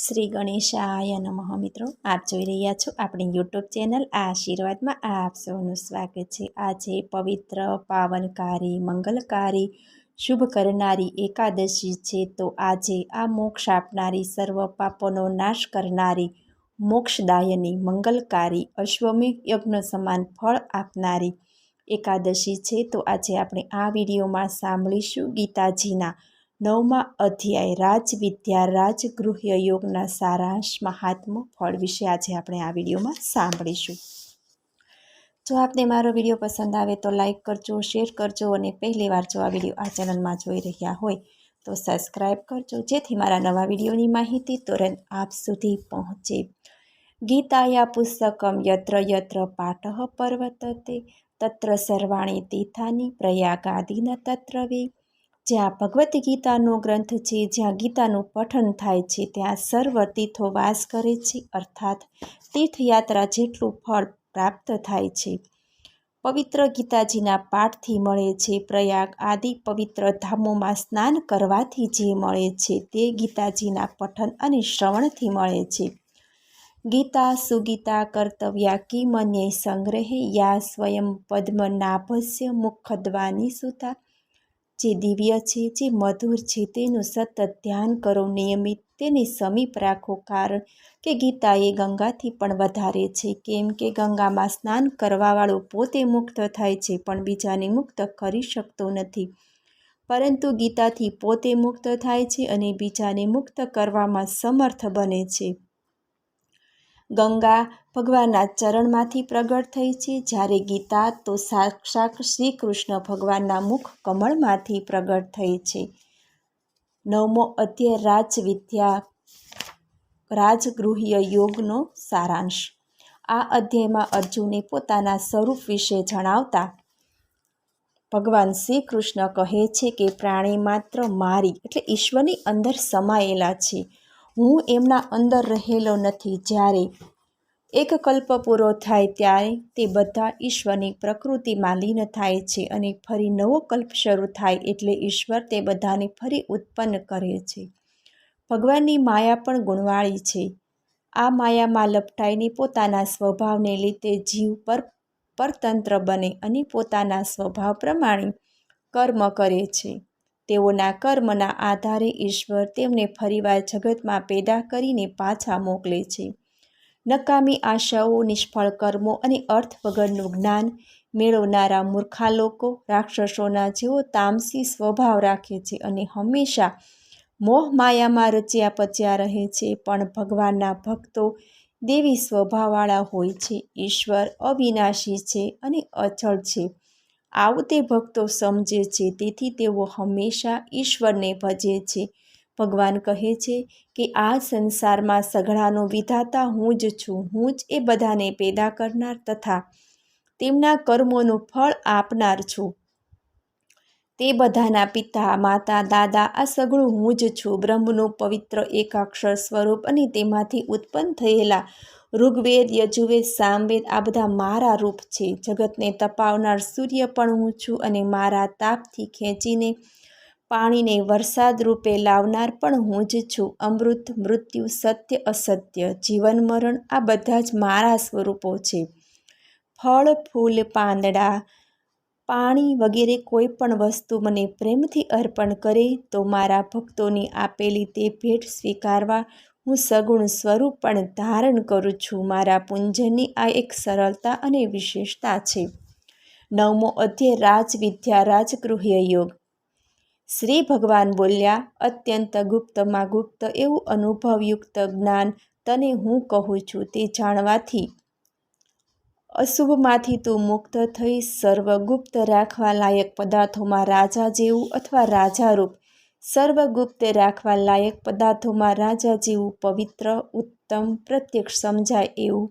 શ્રી ગણેશાય નમઃ મિત્રો. આપ જોઈ રહ્યા છો આપણી યુટ્યુબ ચેનલ આશીર્વાદમાં આપ સૌનું સ્વાગત છે. આજે પવિત્ર, પાવનકારી, મંગલકારી, શુભ કરનારી એકાદશી છે તો આજે આ મોક્ષ આપનારી સર્વ પાપોનો નાશ કરનારી, મોક્ષદાયની મંગલકારી અશ્વમી યજ્ઞ સમાન ફળ આપનારી એકાદશી છે તો આજે આપણે આ વિડીયોમાં સાંભળીશું ગીતાજીના નવમા અધ્યાય રાજવિદ્યા રાજગૃહ્ય યોગના સારાંશ મહાત્મ ફળ વિશે આજે આપણે આ વિડીયોમાં સાંભળીશું. જો આપને મારો વીડિયો પસંદ આવે તો લાઈક કરજો, શેર કરજો અને પહેલીવાર જો આ વીડિયો આ ચેનલમાં જોઈ રહ્યા હોય તો સબસ્ક્રાઈબ કરજો. જેથી મારા નવા વિડીયોની માહિતી તુરંત આપ સુધી પહોંચે. ગીતાયા પુસ્તકમ યત્ર યત્ર પાઠ પર્વતતે, તત્ર સર્વાણી તીથાની પ્રયાગાદિન આદિના વે જ્યાં ભગવદ્ ગીતાનો ગ્રંથ છે, જ્યાં ગીતાનું પઠન થાય છે, ત્યાં સર્વ તીર્થો વાસ કરે છે, અર્થાત તીર્થયાત્રા જેટલું ફળ પ્રાપ્ત થાય છે. પવિત્ર ગીતાજીના પાઠથી મળે છે, પ્રયાગ આદિ પવિત્ર ધામોમાં સ્નાન કરવાથી જે મળે છે, તે ગીતાજીના પઠન અને શ્રવણથી મળે છે. ગીતા, સુગીતા, કર્તવ્યા, કિમન્ય સંગ્રહે, યા સ્વયં પદ્મનાભસ્ય મુખદ્વાની સુતા જે દિવ્ય છે, જે મધુર છે, તેનું સતત ધ્યાન કરો નિયમિત. તેને સમીપ રાખો કારણ કે ગીતા એ ગંગાથી પણ વધારે છે. કેમ કે ગંગામાં સ્નાન કરવાવાળો પોતે મુક્ત થાય છે, પણ બીજાને મુક્ત કરી શકતો નથી. પરંતુ ગીતાથી પોતે મુક્ત થાય છે અને બીજાને મુક્ત કરવામાં સમર્થ બને છે. ગંગા ભગવાનના ચરણમાંથી પ્રગટ થઈ છે. જ્યારે ગીતા તો સાક્ષાત શ્રી કૃષ્ણ ભગવાનના મુખ કમળમાંથી પ્રગટ થઈ છે. નવમો અધ્યાય, રાજવિદ્યા, રાજગૃહ્ય યોગનો સારાંશ. આ અધ્યાયમાં અર્જુને પોતાના સ્વરૂપ વિશે જણાવતા ભગવાન શ્રી કૃષ્ણ કહે છે કે પ્રાણી માત્ર મારી, એટલે ઈશ્વરની અંદર સમાયેલા છે. હું એમના અંદર રહેલો નથી. જ્યારે એક કલ્પ પૂરો થાય ત્યારે તે બધા ઈશ્વરની પ્રકૃતિમાં લીન થાય છે અને ફરી નવો કલ્પ શરૂ થાય એટલે ઈશ્વર તે બધાને ફરી ઉત્પન્ન કરે છે. ભગવાનની માયા પણ ગુણવાળી છે. આ માયામાં લપટાઈને પોતાના સ્વભાવને લીધે જીવ પર પરતંત્ર બને અને પોતાના સ્વભાવ પ્રમાણે કર્મ કરે છે. તેઓના કર્મના આધારે ઈશ્વર તેમને ફરીવાર જગતમાં પેદા કરીને પાછા મોકલે છે. નકામી આશાઓ, નિષ્ફળ કર્મો અને અર્થ વગરનું જ્ઞાન મેળવનારા મૂર્ખા લોકો, રાક્ષસોના જેઓ તામસી સ્વભાવ રાખે છે અને હંમેશા મોહ માયામાં રચ્યા પચ્યા રહે છે, પણ ભગવાનના ભક્તો દેવી સ્વભાવવાળા હોય છે. ઈશ્વર અવિનાશી છે અને અચળ છે. આવું તે ભક્તો સમજે છે. તેથી તેઓ હંમેશા ઈશ્વરને ભજે છે. ભગવાન કહે છે કે, આ સંસારમાં સઘળાનો વિધાતા હું જ છું. હું જ એ બધાને પેદા કરનાર તથા તેમના કર્મોનું ફળ આપનાર છું. તે બધાના પિતા, માતા, દાદા, આ સઘળું હું જ છું. બ્રહ્મનું પવિત્ર એકાક્ષર સ્વરૂપ અને તેમાંથી ઉત્પન્ન થયેલા ઋગ્વેદ યજુવેદ સામવેદ આ બધા મારા રૂપ છે. જગતને તપાવનાર સૂર્ય પણ હું છું અને મારા તાપથી ખેંચીને પાણીને વરસાદ રૂપે લાવનાર પણ હું જ છું. અમૃત, મૃત્યુ, સત્ય, અસત્ય, જીવન, મરણ આ બધા જ મારા સ્વરૂપો છે. ફળ, ફૂલ, પાંદડા, પાણી વગેરે કોઈ પણ વસ્તુ મને પ્રેમથી અર્પણ કરે તો મારા ભક્તોની આપેલી તે ભેટ સ્વીકારવા હું સગુણ સ્વરૂપ પણ ધારણ કરું છું. મારા પૂંજનની આ એક સરળતા અને વિશેષતા છે. નવમો અધ્યય, રાજવિદ્યા, રાજગૃહ્ય યોગ. શ્રી ભગવાન બોલ્યા, અત્યંત ગુપ્તમાં ગુપ્ત એવું અનુભવયુક્ત જ્ઞાન તને હું કહું છું તે જાણવાથી અશુભમાંથી તું મુક્ત થઈ, સર્વગુપ્ત રાખવા લાયક પદાર્થોમાં રાજા જેવું અથવા રાજારૂપ સર્વગુપ્ત રાખવા લાયક પદાર્થોમાં રાજા જેવું પવિત્ર, ઉત્તમ, પ્રત્યક્ષ સમજાય એવું.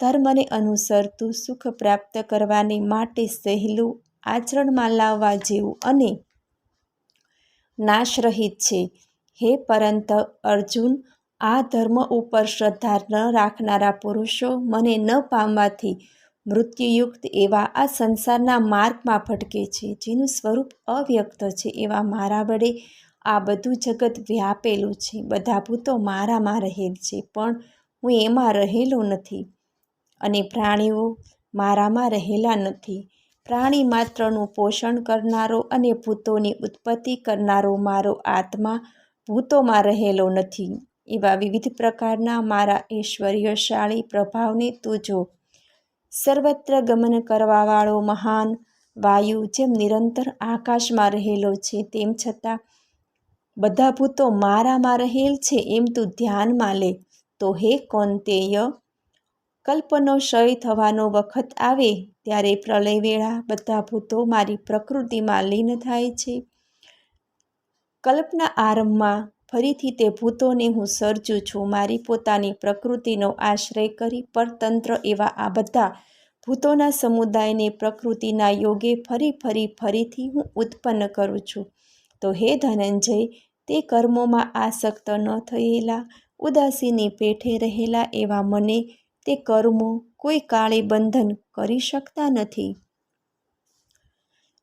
ધર્મને અનુસરતું સુખ પ્રાપ્ત કરવાને માટે સહેલું આચરણમાં લાવવા જેવું અને નાશરહિત છે. હે પરંત અર્જુન, આ ધર્મ ઉપર શ્રદ્ધા ન રાખનારા પુરુષો મને ન પામવાથી મૃત્યુયુક્ત એવા આ સંસારના માર્ગમાં ભટકે છે, જેનું સ્વરૂપ અવ્યક્ત છે, એવા મારા વડે આ બધું જગત વ્યાપેલું છે. બધા ભૂતો મારામાં રહેલ છે, પણ હું એમાં રહેલો નથી અને પ્રાણીઓ મારામાં રહેલા નથી. પ્રાણી માત્રનું પોષણ કરનારો અને ભૂતોની ઉત્પત્તિ કરનારો મારો આત્મા ભૂતોમાં રહેલો નથી. એવા વિવિધ પ્રકારના મારા ઐશ્વર્યશાળી પ્રભાવને તું જો સર્વત્ર ગમન કરવાવાળો મહાન વાયુ જેમ નિરંતર આકાશમાં રહેલો છે, તેમ છતાં બધા ભૂતો મારામાં રહેલ છે એમ તું ધ્યાનમાં લે. તો હે કોંતેય કલ્પનો ક્ષય થવાનો વખત આવે ત્યારે પ્રલય વેળા બધા ભૂતો મારી પ્રકૃતિમાં લીન થાય છે. કલ્પના આરંભમાં ફરીથી તે ભૂતોને હું સર્જું છું, મારી પોતાની પ્રકૃતિનો આશ્રય કરી પરતંત્ર એવા આ બધા ભૂતોના સમુદાયને પ્રકૃતિના યોગે ફરી ફરી, ફરીથી હું ઉત્પન્ન કરું છું. તો હે ધનંજય, તે કર્મોમાં આસક્ત ન થયેલા, ઉદાસીની પેઠે રહેલા એવા મને તે કર્મો કોઈ કાળે બંધન કરી શકતા નથી.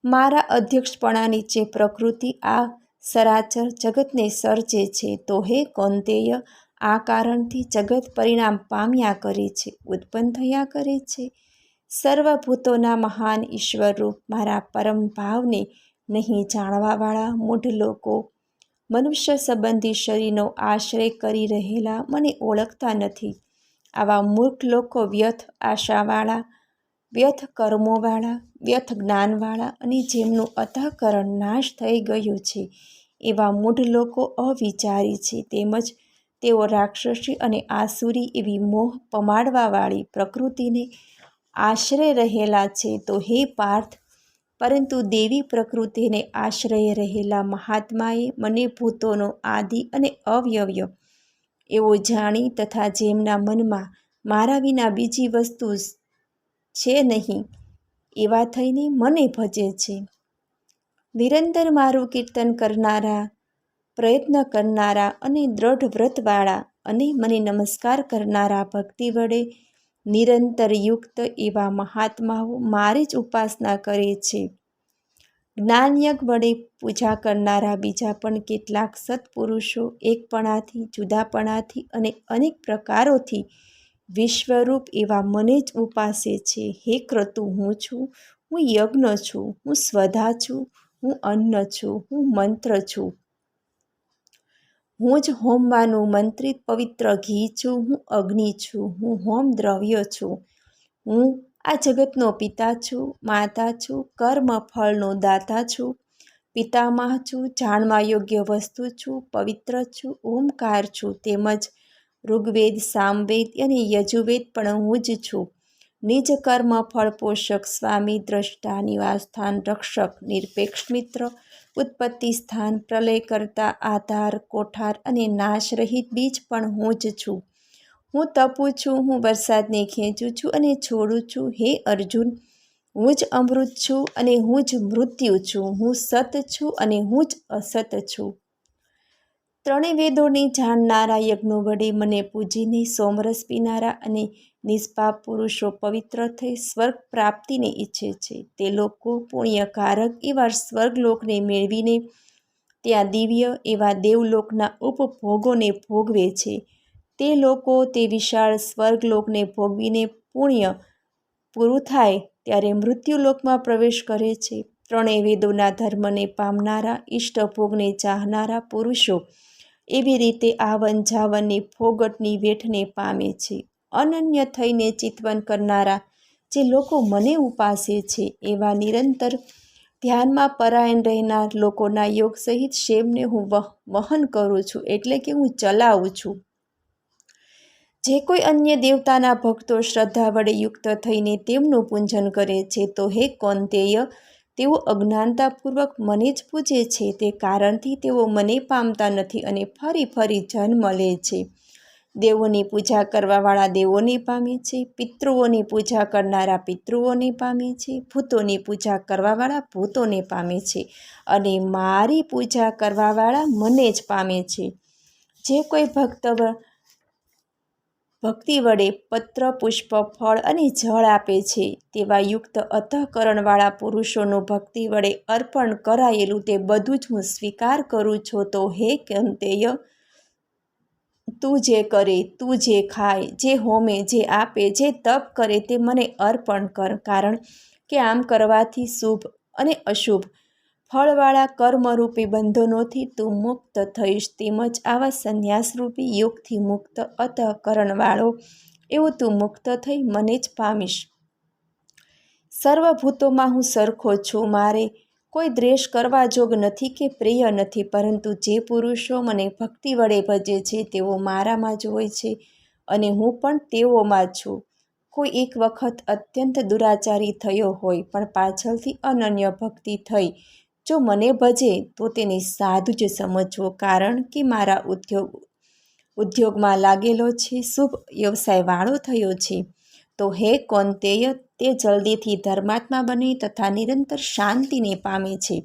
મારા અધ્યક્ષપણાની જે પ્રકૃતિ આ સરાચર જગતને સર્જે છે. તો હે કૌંતેય આ કારણથી જગત પરિણામ પામ્યા કરે છે, ઉત્પન્ન થયા કરે છે. સર્વભૂતોના મહાન ઈશ્વરરૂપ મારા પરમ ભાવને નહીં જાણવાવાળા મૂઢ લોકો, મનુષ્ય સંબંધી શરીરનો આશ્રય કરી રહેલા મને ઓળખતા નથી. આવા મૂર્ખ લોકો વ્યથ આશાવાળા વ્યથ કર્મોવાળા વ્યથ જ્ઞાનવાળા અને જેમનું અંતઃકરણ નાશ થઈ ગયું છે, એવા મૂઢ લોકો અવિચારી છે. તેમજ તેઓ રાક્ષસી અને આસુરી એવી મોહ પમાડવાવાળી પ્રકૃતિને આશ્રય રહેલા છે. તો હે પાર્થ, પરંતુ દેવી પ્રકૃતિને આશ્રય રહેલા મહાત્માએ મને ભૂતોનો આદિ અને અવયવ્ય એવો જાણી તથા જેમના મનમાં મારા વિના બીજી વસ્તુ છે નહીં, એવા થઈને મને ભજે છે. નિરંતર મારું કીર્તન કરનારા, પ્રયત્ન કરનારા અને દ્રઢ વ્રતવાળા અને મને નમસ્કાર કરનારા ભક્તિ વડે નિરંતર યુક્ત એવા મહાત્માઓ મારી જ ઉપાસના કરે છે. જ્ઞાનયક વડે પૂજા કરનારા બીજા પણ કેટલાક સત્પુરુષો એકપણાથી, જુદાપણાથી અને અનેક પ્રકારોથી વિશ્વરૂપ એવા મને જ ઉપાસે છે. હે ક્રતુ, હું છું, હું યજ્ઞ છું, હું સ્વધા છું, હું અન્ન છું, હું મંત્ર છું. હું જ હોમવાનું મંત્રિત પવિત્ર ઘી છું, હું અગ્નિ છું, હું હોમ દ્રવ્ય છું. હું આ જગતનો પિતા છું, માતા છું, કર્મ ફળનો દાતા છું. પિતામહ છું, જાણવા યોગ્ય વસ્તુ છું, પવિત્ર છું, ઓમકાર છું, તેમજ ઋગ્વેદ, સામવેદ અને યજુવેદ પણ હું જ છું. નિજ કર્મ, ફળ પોષક, સ્વામી, દ્રષ્ટા નિવાસસ્થાન રક્ષક, નિરપેક્ષ મિત્ર, ઉત્પત્તિ સ્થાન, પ્રલય કરતા, આધાર, કોઠાર અને નાશ રહિત બીજ પણ હું જ છું. હું તપું છું, હું વરસાદને ખેંચું છું અને છોડું છું. હે અર્જુન, હું જ અમૃત છું અને હું જ મૃત્યુ છું. હું સત છું અને હું જ અસત છું. ત્રણેય વેદોને જાણનારા યજ્ઞો વડે મને પૂજીને સોમરસ પીનારા અને નિષ્પાપ પુરુષો પવિત્ર થઈ સ્વર્ગ પ્રાપ્તિને ઈચ્છે છે. તે લોકો પુણ્યકારક એવા સ્વર્ગલોકને મેળવીને ત્યાં દિવ્ય એવા દેવલોકના ઉપભોગોને ભોગવે છે. તે લોકો તે વિશાળ સ્વર્ગલોકને ભોગવીને પુણ્ય પૂરું થાય ત્યારે મૃત્યુલોકમાં પ્રવેશ કરે છે. ત્રણેય વેદોના ધર્મને પામનારા ઇષ્ટભોગને ચાહનારા પુરુષો એવી રીતે આવન જાવનની ફોગટની વેઠને પામે છે. અનન્ય થઈને ચિતવન કરનારા જે લોકો મને ઉપાસે છે એવા નિરંતર ધ્યાનમાં પરાયણ રહેનાર લોકોના યોગ સહિત શેમને હું વહન કરું છું એટલે કે હું ચલાવું છું. જે કોઈ અન્ય દેવતાના ભક્તો શ્રદ્ધા વડે યુક્ત થઈને તેમનું પૂજન કરે છે તો હે કૌંતેય તેઓ અજ્ઞાનતાપૂર્વક મને જ પૂજે છે તે કારણથી તેઓ મને પામતા નથી અને ફરી ફરી જન્મ લે છે. દેવોની પૂજા કરવાવાળા દેવોને પામે છે, પિતૃઓની પૂજા કરનારા પિતૃઓને પામે છે, ભૂતોની પૂજા કરવાવાળા ભૂતોને પામે છે અને મારી પૂજા કરવાવાળા મને જ પામે છે. જે કોઈ ભક્ત ભક્તિ વડે પત્ર, પુષ્પ, ફળ અને જળ આપે છે. તેવા યુક્ત અતઃકરણવાળા પુરુષોનું ભક્તિ વડે અર્પણ કરાયેલું તે બધું જ હું સ્વીકાર કરું છું. તો હે કંતેય તું જે કરે, તું જે ખાય, જે હોમે, જે આપે, જે તપ કરે તે મને અર્પણ કર. કારણ કે આમ કરવાથી શુભ અને અશુભ ફળવાળા કર્મરૂપી બંધનોથી તું મુક્ત થઈશ. તેમજ આવા સંન્યાસરૂપી યોગથી મુક્ત અતઃકરણવાળો, એવો તું મુક્ત થઈ મને જ પામીશ. સર્વભૂતોમાં હું સરખો છું. મારે કોઈ દ્વેષ કરવા જોગ નથી કે પ્રિય નથી, પરંતુ જે પુરુષો મને ભક્તિ વડે ભજે છે, તેઓ મારામાં જ હોય છે અને હું પણ તેઓમાં છું. કોઈ એક વખત અત્યંત દુરાચારી થયો હોય, પણ પાછળથી અનન્ય ભક્તિ થઈ. જો મને ભજે, તો તેને સાધુ જ સમજવો. કારણ કે મારા ઉદ્યોગ, ઉદ્યોગમાં લાગેલો છે, શુભ વ્યવસાયવાળો થયો છે. તો હે કોંતેય તે જલ્દીથી ધર્માત્મા બને તથા નિરંતર શાંતિને પામે છે.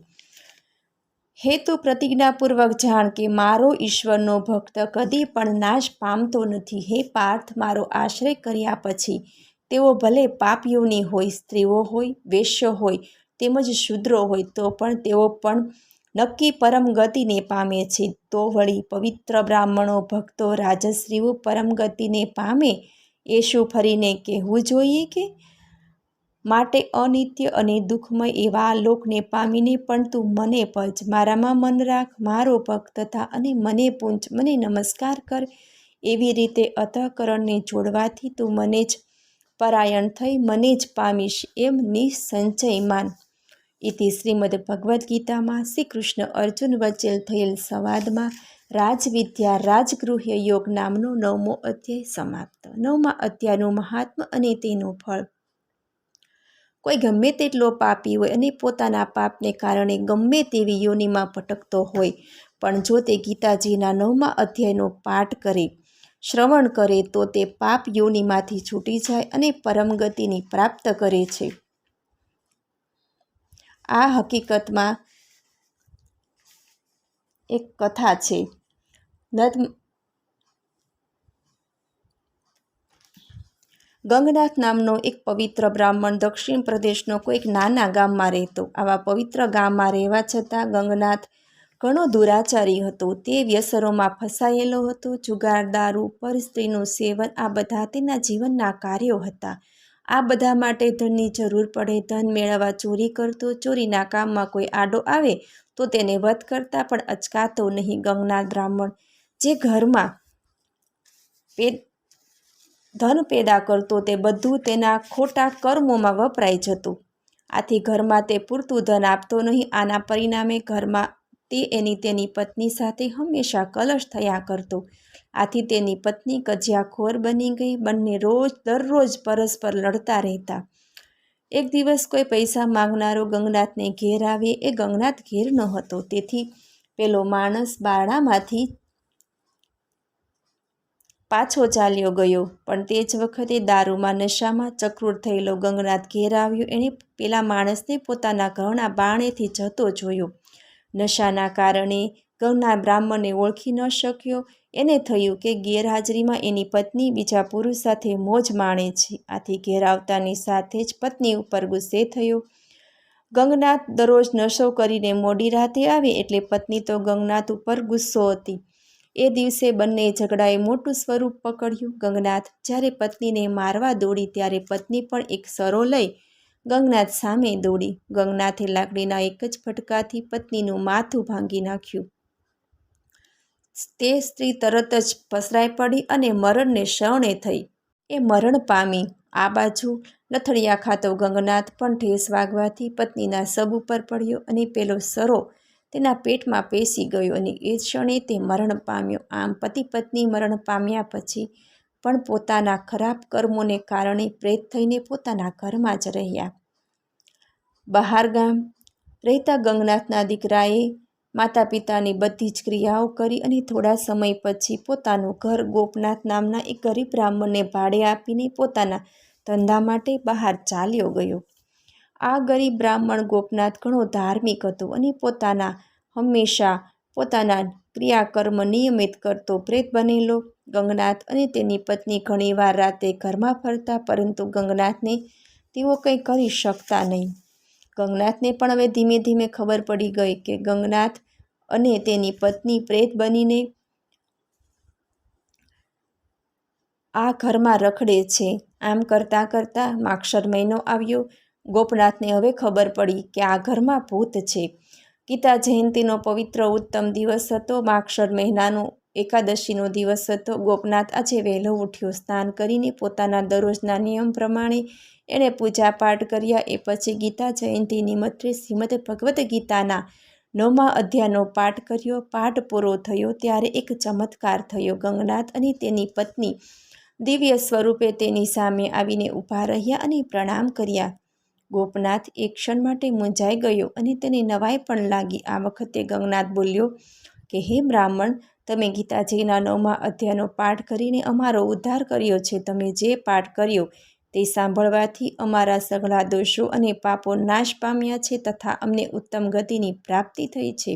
હેતુ પ્રતિજ્ઞાપૂર્વક જાણ કે મારો ઈશ્વરનો ભક્ત કદી પણ નાશ પામતો નથી. હે પાર્થ, મારો આશ્રય કર્યા પછી તેઓ ભલે પાપીઓની હોય, સ્ત્રીઓ હોય, વેશ્ય હોય તેમજ શુદ્રો હોય તો પણ તેઓ પણ નક્કી પરમ ગતિને પામે છે. તો વળી પવિત્ર બ્રાહ્મણો, ભક્તો, રાજશ્રીઓ પરમ ગતિને પામે? એ શું ફરીને કહેવું જોઈએ કે, માટે અનિત્ય અને દુઃખમય એવા લોકને પામીને પણ તું મને ભજ મારામાં મન રાખ. મારો ભક્ત થા અને મને પૂંજ મને નમસ્કાર કર. એવી રીતે અતઃકરણને જોડવાથી તું મને જ પરાયણ થઈ, મને જ પામીશ એમ નિસંચય માન ઇતિ શ્રીમદ ભગવદ્ ગીતામાં શ્રી કૃષ્ણ અર્જુન વચ્ચે થયેલ સંવાદમાં રાજવિદ્યા રાજગૃહ્ય યોગ નામનો નવમો અધ્યાય સમાપ્ત. નવમા અધ્યાયનું મહાત્મ અને તેનું ફળ. કોઈ ગમે તેટલો પાપી હોય અને પોતાના પાપને કારણે ગમે તેવી યોનિમાં ભટકતો હોય, પણ જો તે ગીતાજીના નવમા અધ્યાયનો પાઠ કરે, શ્રવણ કરે, તો તે પાપ યોનિમાંથી છૂટી જાય અને પરમગતિની પ્રાપ્ત કરે છે. આ હકીકતમાં એક કથા છે. નદ ગંગનાથ નામનો એક પવિત્ર બ્રાહ્મણ દક્ષિણ પ્રદેશનો કોઈક નાના ગામમાં રહેતો. આવા પવિત્ર ગામમાં રહેવા છતાં ગંગનાથ ઘણો દુરાચારી હતો. તે વ્યસરોમાં ફસાયેલો હતો, જુગાર, દારૂ, પર સ્ત્રીનું સેવન, આ બધા તેના જીવનના કાર્યો હતા. આ બધા માટે ધનની જરૂર પડે, ધન મેળવવા ચોરી કરતો, ચોરીના કામમાં કોઈ આડો આવે તો તેને વધ કરતા પણ અચકાતો નહીં ગંગના બ્રાહ્મણ. જે ઘરમાં ધન પેદા કરતો તે બધું તેના ખોટા કર્મોમાં વપરાઈ જતું. આથી ઘરમાં તે પૂરતું ધન આપતો નહીં. આના પરિણામે ઘરમાં તે એની તેની પત્ની સાથે હંમેશા કલશ થયા કરતો. આથી તેની પત્ની કજિયાખોર બની ગઈ, બંને રોજ, દરરોજ પરસ્પર લડતા રહેતા. એક દિવસ કોઈ પૈસા માંગનારો ગંગનાથને ઘેર આવે, એ ગંગનાથ ઘેર ન હતો. તેથી પેલો માણસ બારણામાંથી પાછો ચાલ્યો ગયો. પણ તે જ વખતે દારૂમાં નશામાં ચક્રુર થયેલો ગંગનાથ ઘેર આવ્યો. એણે પેલા માણસને પોતાના ઘરના બાણેથી જતો જોયો. નશાના કારણે ગંગનાથ બ્રાહ્મણને ઓળખી ન શક્યો. એને થયું કે ગેરહાજરીમાં એની પત્ની બીજા પુરુષ સાથે મોજ માણે છે. આથી ઘેર આવતાની સાથે જ પત્ની ઉપર ગુસ્સે થયો. ગંગનાથ દરરોજ નશો કરીને મોડી રાતે આવે એટલે પત્ની તો ગંગનાથ ઉપર ગુસ્સો હતી. એ દિવસે બંને ઝઘડાએ મોટું સ્વરૂપ પકડ્યું. ગંગનાથ જ્યારે પત્નીને મારવા દોડી ત્યારે પત્ની પણ એક સરો લઈ ગંગનાથ સામે દોડી. ગંગનાથે લાકડીના એક જ ફટકાથી પત્નીનું માથું ભાંગી નાખ્યું. તે સ્ત્રી તરત જ પસરાઈ પડી અને મરણને શરણે થઈ. એ મરણ પામી. આ બાજુ લથડિયા ખાતો ગંગનાથ પણ ઠેસ વાગવાથી પત્નીના સબ ઉપર પડ્યો અને પેલો સરો તેના પેટમાં પેસી ગયો અને એ ક્ષણે તે મરણ પામ્યો. આમ પતિ પત્ની મરણ પામ્યા પછી પણ પોતાના ખરાબ કર્મોને કારણે પ્રેત થઈને પોતાના ઘરમાં જ રહ્યા. બહાર ગામ રહેતા ગંગનાથના દીકરાએ માતા પિતાની બધી જ ક્રિયાઓ કરી અને થોડા સમય પછી પોતાનું ઘર ગોપનાથ નામના એક ગરીબ બ્રાહ્મણને ભાડે આપીને પોતાના ધંધા માટે બહાર ચાલ્યો ગયો. આ ગરીબ બ્રાહ્મણ ગોપનાથ ઘણો ધાર્મિક હતો અને પોતાના હંમેશા પોતાના ક્રિયાકર્મ નિયમિત કરતો પ્રેત બનેલો. ગંગનાથ અને તેની પત્ની ઘણીવાર રાતે ઘરમાં ફરતા પરંતુ ગંગનાથને તેઓ કંઈ કરી શકતા નહીં. ગંગનાથને પણ હવે ધીમે ધીમે ખબર પડી ગઈ કે ગંગનાથ અને તેની પત્ની પ્રેત બનીને આ ઘરમાં રખડે છે. આમ કરતાં કરતાં માક્ષર મહિનો આવ્યો. ગોપનાથને હવે ખબર પડી કે આ ઘરમાં ભૂત છે. ગીતા જયંતીનો પવિત્ર ઉત્તમ દિવસ હતો. માક્ષર મહિનાનો એકાદશીનો દિવસ હતો. ગોપનાથ આજે વહેલો ઉઠ્યો. સ્નાન કરીને પોતાના દરરોજના નિયમ પ્રમાણે એણે પૂજાપાઠ કર્યા. એ પછી ગીતા જયંતી નિમિત્તે શ્રીમદ ભગવદ્ ગીતાના નવમા અધ્યાયનો પાઠ કર્યો. પાઠ પૂરો થયો ત્યારે એક ચમત્કાર થયો. ગંગનાથ અને તેની પત્ની દિવ્ય સ્વરૂપે તેની સામે આવીને ઊભા રહ્યા અને પ્રણામ કર્યા. ગોપનાથ એક ક્ષણ માટે મૂંઝાઈ ગયો અને તેને નવાઈ પણ લાગી. આ વખતે ગંગનાથ બોલ્યો કે હે બ્રાહ્મણ, તમે ગીતાજીના નવમા અધ્યાયનો પાઠ કરીને અમારો ઉદ્ધાર કર્યો છે. તમે જે પાઠ કર્યો તે સાંભળવાથી અમારા સઘળા દોષો અને પાપો નાશ પામ્યા છે તથા અમને ઉત્તમ ગતિની પ્રાપ્તિ થઈ છે.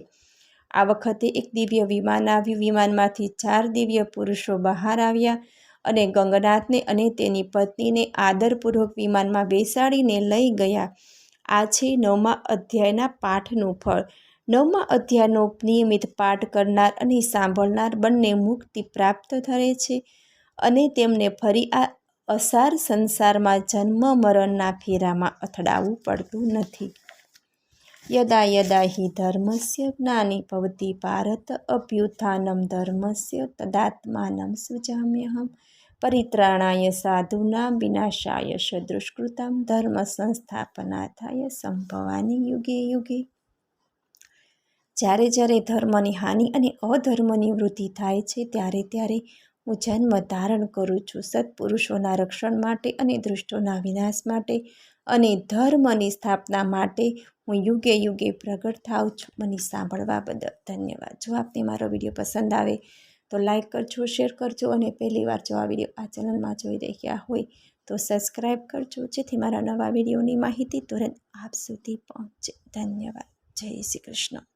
આ વખતે એક દિવ્ય વિમાન આવ્યું. વિમાનમાંથી ચાર દિવ્ય પુરુષો બહાર આવ્યા અને ગંગનાથને અને તેની પત્નીને આદરપૂર્વક વિમાનમાં બેસાડીને લઈ ગયા. આ છે નવમા અધ્યાયના પાઠનું ફળ. નવમા અધ્યાયનો નિયમિત પાઠ કરનાર અને સાંભળનાર બંને મુક્તિ પ્રાપ્ત થરે છે અને તેમને ફરી આ અસાર સંસારમાં જન્મ મરણના ફેરામાં અથડાવવું પડતું નથી. યદા યદા હિ ધર્મસ્ય જ્ઞાની ભવતી ભારત અભ્યુત્થાનમ ધર્મસ્ય તદાત્માનમ સુજામ્યહમ પરિત્રાણાય સાધુના વિનાશાય સદૃષ્કૃતમ ધર્મ સંસ્થાપનાથાય સંભવાની યુગે યુગે. જ્યારે જ્યારે ધર્મની હાનિ અને અધર્મની વૃદ્ધિ થાય છે, ત્યારે ત્યારે હું જન્મ ધારણ કરું છું. સત્પુરુષોના રક્ષણ માટે અને દૃષ્ટોના વિનાશ માટે અને ધર્મની સ્થાપના માટે હું યુગે યુગે પ્રગટ થાઉં છું. મને સાંભળવા બદલ ધન્યવાદ. જો આપને મારો વીડિયો પસંદ આવે તો લાઈક કરજો, શેર કરજો અને પહેલી વાર જો આ વીડિયો આ ચેનલમાં જોઈ રહ્યા હોય તો સબસ્ક્રાઈબ કરજો, જેથી મારા નવા વિડીયોની માહિતી તુરંત આપ સુધી પહોંચે. ધન્યવાદ. જય શ્રી કૃષ્ણ.